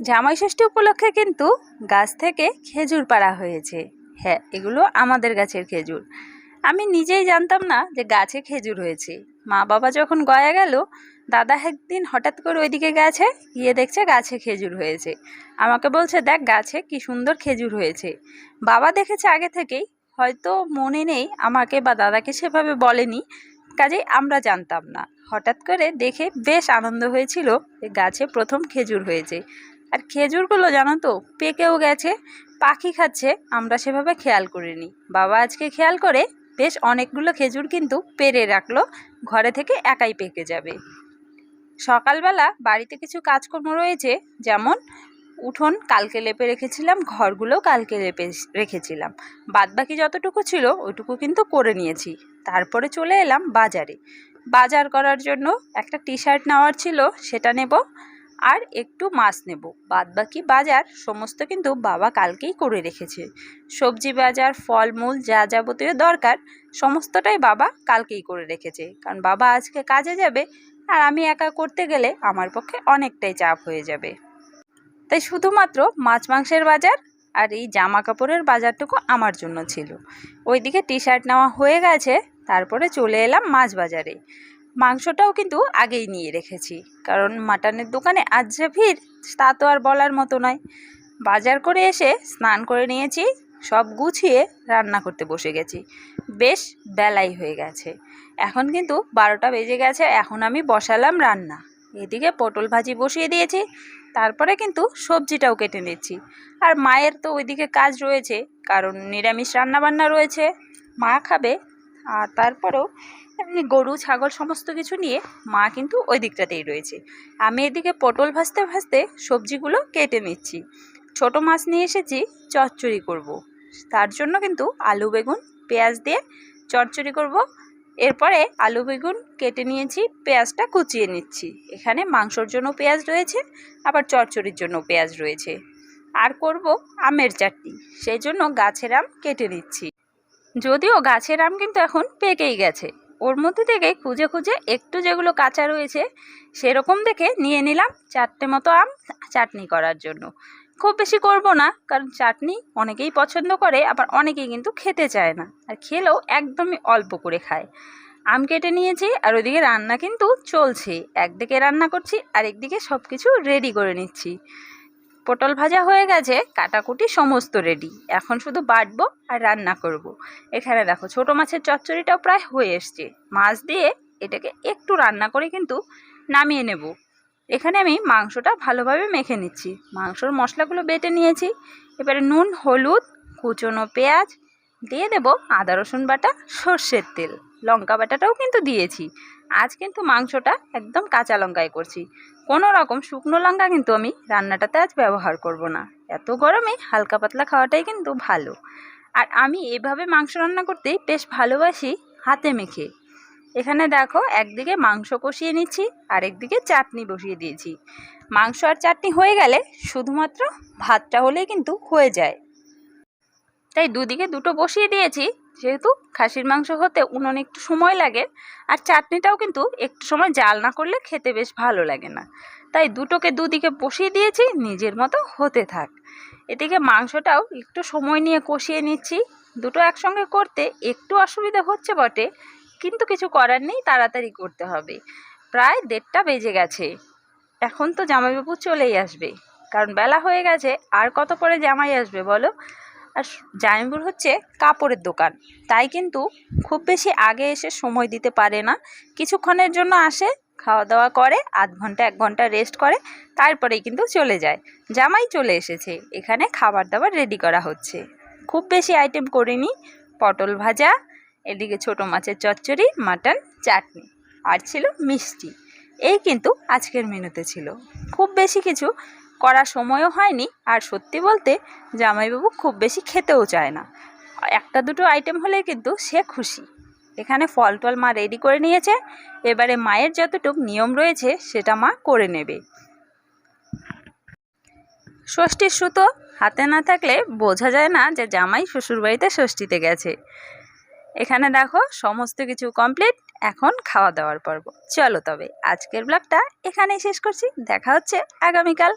জামাই ষষ্ঠী উপলক্ষে কিন্তু গাছ থেকে খেজুর পাড়া হয়েছে। হ্যাঁ এগুলো আমাদের গাছের খেজুর। আমি নিজেই জানতাম না যে গাছে খেজুর হয়েছে। মা বাবা যখন গয়া গেল, দাদা একদিন হঠাৎ করে ওইদিকে গেছে, গিয়ে দেখছে গাছে খেজুর হয়েছে। আমাকে বলছে, দেখ গাছে কি সুন্দর খেজুর হয়েছে। বাবা দেখেছে আগে থেকেই, হয়তো মনে নেই আমাকে বা দাদাকে সেভাবে বলেনি, কাজেই আমরা জানতাম না। হঠাৎ করে দেখে বেশ আনন্দ হয়েছিল যে গাছে প্রথম খেজুর হয়েছে। আর খেজুরগুলো জানো তো পেকেও গেছে, পাখি খাচ্ছে, আমরা সেভাবে খেয়াল করিনি। বাবা আজকে খেয়াল করে, বেশ অনেকগুলো খেজুর কিন্তু পেরে রাখল, ঘরে থেকে একাই পেকে যাবে। সকালবেলা বাড়িতে কিছু কাজকর্ম রয়েছে, যেমন উঠোন কালকে লেপে রেখেছিলাম, ঘরগুলোও কালকে লেপে রেখেছিলাম। বাদবাকি যতটুকু ছিল, ওইটুকু কিন্তু করে নিয়েছি। তারপরে চলে এলাম বাজারে। বাজার করার জন্য একটা টি শার্ট নেওয়ার ছিল, সেটা নেব। আর একটু মাছ নেব। বাদবাকি বাজার সমস্ত কিন্তু বাবা কালকেই করে রেখেছে। সবজি বাজার, ফলমূল যা যাবতীয় দরকার সমস্তটাই বাবা কালকেই করে রেখেছে। কারণ বাবা আজকে কাজে যাবে আর আমি একা করতে গেলে আমার পক্ষে অনেকটাই চাপ হয়ে যাবে। তাই শুধুমাত্র মাছ মাংসের বাজার আর এই জামা কাপড়ের বাজারটুকু আমার জন্য ছিল। ওইদিকে টি শার্ট নেওয়া হয়ে গেছে, তারপরে চলে এলাম মাছ বাজারে। মাংসটাও কিন্তু আগেই নিয়ে রেখেছি। কারণ মাটনের দোকানে আজ যে ভিড়, তা তো আর বলার মতো নয়। বাজার করে এসে স্নান করে নিয়েছি, সব গুছিয়ে রান্না করতে বসে গেছি। বেশ বেলাই হয়ে গেছে। এখন কিন্তু বারোটা বেজে গেছে, এখন আমি বসালাম রান্না। এদিকে পটল ভাজি বসিয়ে দিয়েছি, তারপরে কিন্তু সবজিটাও কেটে নিচ্ছি। আর মায়ের তো ওইদিকে কাজ রয়েছে, কারণ নিরামিষ রান্নাবান্না রয়েছে। মা খাবে আর তারপরেও গরু, ছাগল সমস্ত কিছু নিয়ে মা কিন্তু ওই দিকটাতেই রয়েছে। আমি এদিকে পটল ভাজতে ভাজতে সবজিগুলো কেটে নিচ্ছি। ছোট মাছ নিয়ে এসেছি, চচ্চড়ি করব। তার জন্য কিন্তু আলু, বেগুন, পেঁয়াজ দিয়ে চচ্চড়ি করব। এরপরে আলু, বেগুন কেটে নিয়েছি, পেঁয়াজটা কুচিয়ে নিচ্ছি। এখানে মাংসর জন্য পেঁয়াজ রয়েছে, আবার চচ্চড়ির জন্য পেঁয়াজ রয়েছে। আর করব আমের চাটনি। সেই জন্য গাছের আম কেটে নিচ্ছি। যদিও গাছের আম কিন্তু এখন পেকেই গেছে। ওর মধ্যে থেকে খুঁজে খুঁজে একটু যেগুলো কাঁচা রয়েছে, সেরকম দেখে নিয়ে নিলাম চারটে মতো আম চাটনি করার জন্য। খুব বেশি করব না, কারণ চাটনি অনেকেই পছন্দ করে, আবার অনেকেই কিন্তু খেতে চায় না। আর খেলেও একদমই অল্প করে খায়। আম কেটে নিয়েছি, আর ওইদিকে রান্না কিন্তু চলছে। একদিকে রান্না করছি আর একদিকে সব কিছু রেডি করে নিচ্ছি। পটল ভাজা হয়ে গেছে, কাটাকুটি সমস্ত রেডি এখন শুধু বাটবো আর রান্না করব। এখানে দেখো, ছোট মাছের চচ্চড়িটাও প্রায় হয়ে এসছে। মাছ দিয়ে এটাকে একটু রান্না করে কিন্তু নামিয়ে নেব। এখানে আমি মাংসটা ভালোভাবে মেখে নিচ্ছি। মাংসর মশলাগুলো বেটে নিয়েছি। এবারে নুন, হলুদ, কুচনো পেঁয়াজ, দিয়ে দেব আদা, রসুন বাটা, সর্ষের তেল। লঙ্কা বাটাটাও কিন্তু দিয়েছি। আজ কিন্তু মাংসটা একদম কাঁচা লঙ্কায় করছি। কোনো রকম শুকনো লঙ্কা কিন্তু আমি রান্নাটাতে আজ ব্যবহার করব না। এত গরমে হালকা পাতলা খাওয়াটাই কিন্তু ভালো। আর আমি এভাবে মাংস রান্না করতে বেশ ভালোবাসি হাতে মেখে। এখানে দেখো একদিকে মাংস কষিয়ে নিচ্ছি আর একদিকে চাটনি বসিয়ে দিয়েছি। মাংস আর চাটনি হয়ে গেলে শুধুমাত্র ভাতটা হলেই কিন্তু হয়ে যায়। তাই দুদিকে দুটো বসিয়ে দিয়েছি যেহেতু খাসির মাংস হতে উনুনে একটু সময় লাগে, আর চাটনিটাও কিন্তু একটু সময় জাল না করলে খেতে বেশ ভালো লাগে না। তাই দুটোকে দুদিকে বসিয়ে দিয়েছি, নিজের মতো হতে থাক। এদিকে মাংসটাও একটু সময় নিয়ে কষিয়ে নিচ্ছি। দুটো একসঙ্গে করতে একটু অসুবিধা হচ্ছে বটে, কিন্তু কিছু করার নেই, তাড়াতাড়ি করতে হবে। প্রায় দেড়টা বেজে গেছে। এখন তো জামাইবাবু চলেই আসবে। কারণ বেলা হয়ে গেছে, আর কত পরে জামাই আসবে বলো? আর জামাইবাবুর হচ্ছে কাপড়ের দোকান। তাই কিন্তু খুব বেশি আগে এসে সময় দিতে পারে না। কিছুক্ষণের জন্য আসে খাওয়া দাওয়া করে, আধ ঘণ্টা, এক ঘণ্টা রেস্ট করে, তারপরেই কিন্তু চলে যায়। জামাই চলে এসেছে। এখানে খাবার দাবার রেডি করা হচ্ছে। খুব বেশি আইটেম করিনি। পটল ভাজা, এদিকে ছোট মাছের চচ্চড়ি মাটন চাটনি। আর ছিল মিষ্টি। এই কিন্তু আজকের মেনুতে ছিল। খুব বেশি কিছু করার সময়ও হয়নি। আর সত্যি বলতে জামাইবাবু খুব বেশি খেতেও চায় না। একটা দুটো আইটেম হলে কিন্তু সে খুশি। এখানে ফল টল মা রেডি করে নিয়েছে। এবারে মায়ের যতটুক নিয়ম রয়েছে সেটা মা করে নেবে। ষষ্ঠীর সুতো হাতে না থাকলে বোঝা যায় না যে জামাই শ্বশুরবাড়িতে ষষ্ঠীতে গেছে। এখানে দেখো সমস্ত কিছু কমপ্লিট এখন খাওয়া দাওয়ার পর্ব। চলো তবে আজকের ব্লগটা এখানেই শেষ করছি। দেখা হচ্ছে আগামীকাল।